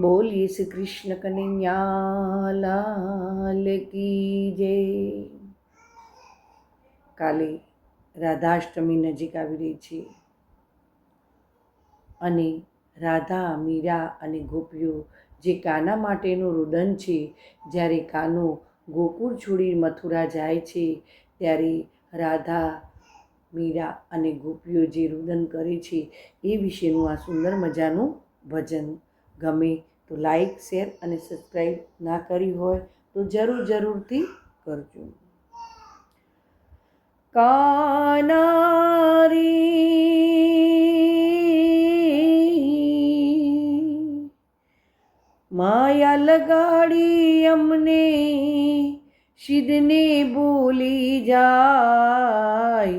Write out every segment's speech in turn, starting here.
બોલીએ શ્રી કૃષ્ણ કનૈયા લાલ કી જય. કાલે રાધાષ્ટમી નજીક આવી રહી છે. અને રાધા, મીરા અને ગોપીઓ જે કાના માટેનું રુદન છે, જ્યારે કાનો ગોકુળ છોડી મથુરા જાય છે, ત્યારે રાધા, મીરા અને ગોપીઓ જે રુદન કરે છે, એ વિશેનું આ સુંદર મજાનું ભજન ગમે તો લાઈક શેર અને સબસ્ક્રાઈબ ના કરી હોય તો જરૂર જરૂરથી કરજો. કાનારી માયા લગાડી અમને શિદને બોલી જાય.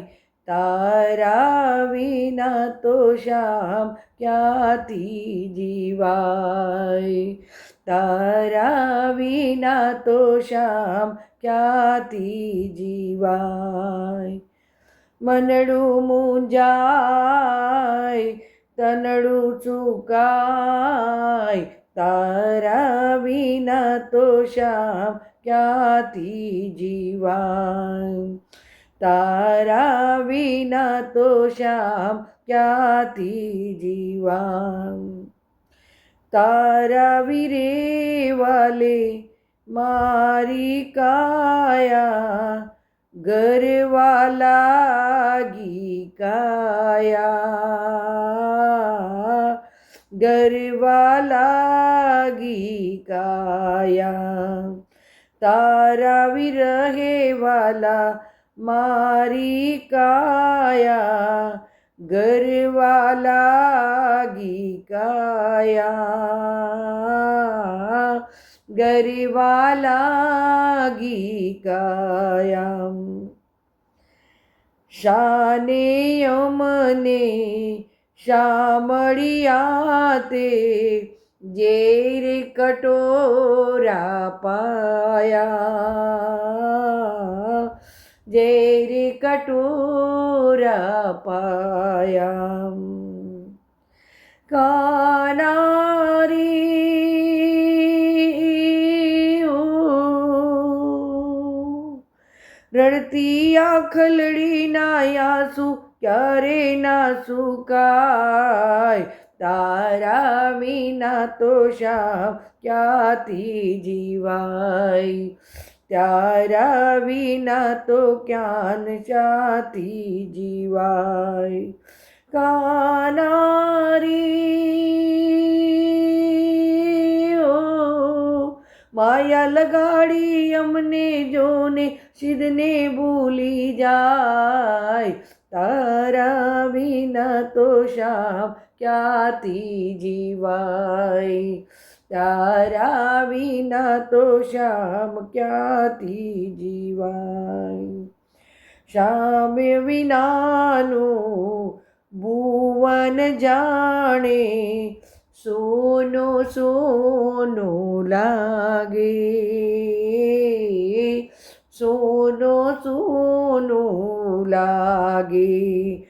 તારા વિના તો શામ ક્યાંથી જીવાય તારા વિના તો શામ ક્યાંથી જીવાય મનડું મૂંઝાય તનડું ચૂકાય તારા વિના તો શામ ક્યાંથી જીવાય તારા વિના તો શ્યામ ક્યાંથી જીવામ તારા વિરે વાલે મારી કાયા ગરવાલાગી કાયા ગરવાલાગી કાયા તારા વિરહે વાલા મારી કાયા ગરવાલાગી કાયા ગરવાલાગી કાયા. શાને અમને શામળિયા તે જેર કટોરા પાયા. કટોરા પાયા કાનારી રડતી આખલડી ના આંસુ ક્યારે ના સુકાય તારા વિના તો શામ ક્યાંથી જીવાય? તારા વિના તો ક્યાન જાતી જીવાય કાનારી ઓ માયા લગાડી અમને જોને સિદ્ધને ભૂલી જાય તારા વિના તો શામ ક્યાંથી જીવાય તારા વિના તો શ્યામ ક્યાંથી જીવાય? શ્યામ વિનાનું ભુવન જાણે સોનો સોનો લાગે. સોનો સોનો લાગે.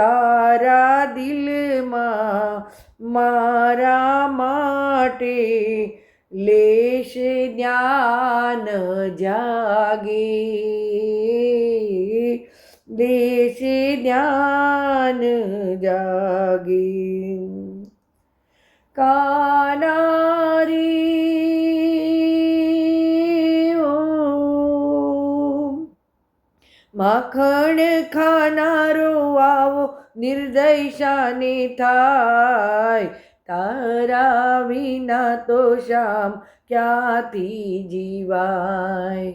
તારા દિલમાં મારા માટે લેશ જ્ઞાન જાગે. લેશ જ્ઞાન જાગે. કાનારી માખણ ખાનારો આવો નિર્દયશાને થાય. તારા વિના તો શામ ક્યાંથી જીવાય?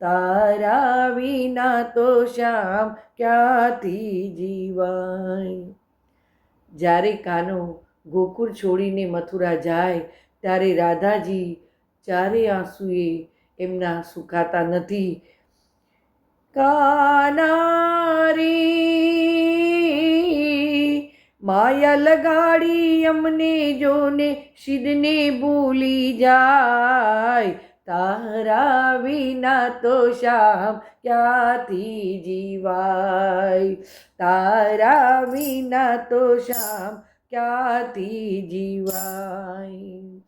તારા વિના તો શામ ક્યાંથી જીવાય? જ્યારે કાનો ગોકુળ છોડીને મથુરા જાય, ત્યારે રાધાજી ચારે આંસુએ એમના સુકાતા નથી. કાનારી માયા લગાડી અમને જોને શિદને ભૂલી જાય. તારા વિના તો શામ ક્યાંથી જીવાય? તારા વિના તો શામ ક્યાંથી જીવાય?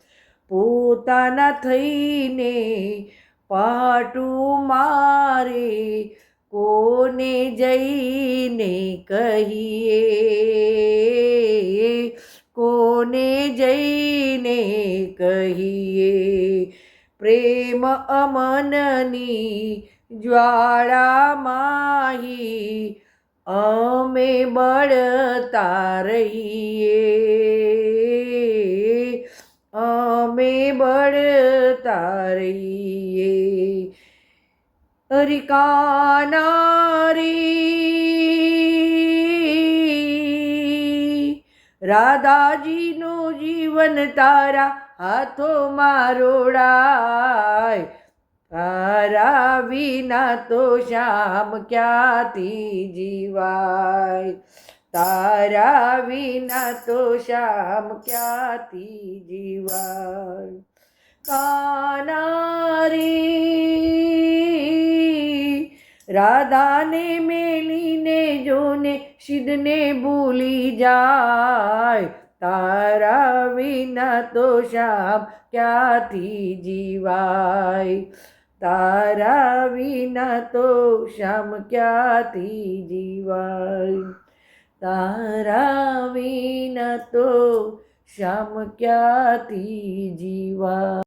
પોતાના થઈને પાટું મારે કોને જઈને કહીએ, કોને જઈને કહીએ? પ્રેમ અમનની જ્વાળામાહી અમે બળતા રહીએ. અમે બળતા રહીએ. અરિકાનારી રાધાજીનું જીવન તારા હાથોમાં રોડાય તારા વિના તો શ્યામ ક્યાંથી જીવાય તારા વિના તો શ્યામ ક્યાંથી જીવાય કાનારી રાધાને મેલીને જોને સિદ્ધને ભૂલી જાય તારા વિના તો શ્યામ ક્યાંથી જીવાય તારા વિના તો શ્યામ ક્યાંથી જીવાય તારા વિના તો શ્યામ ક્યાંથી જીવાય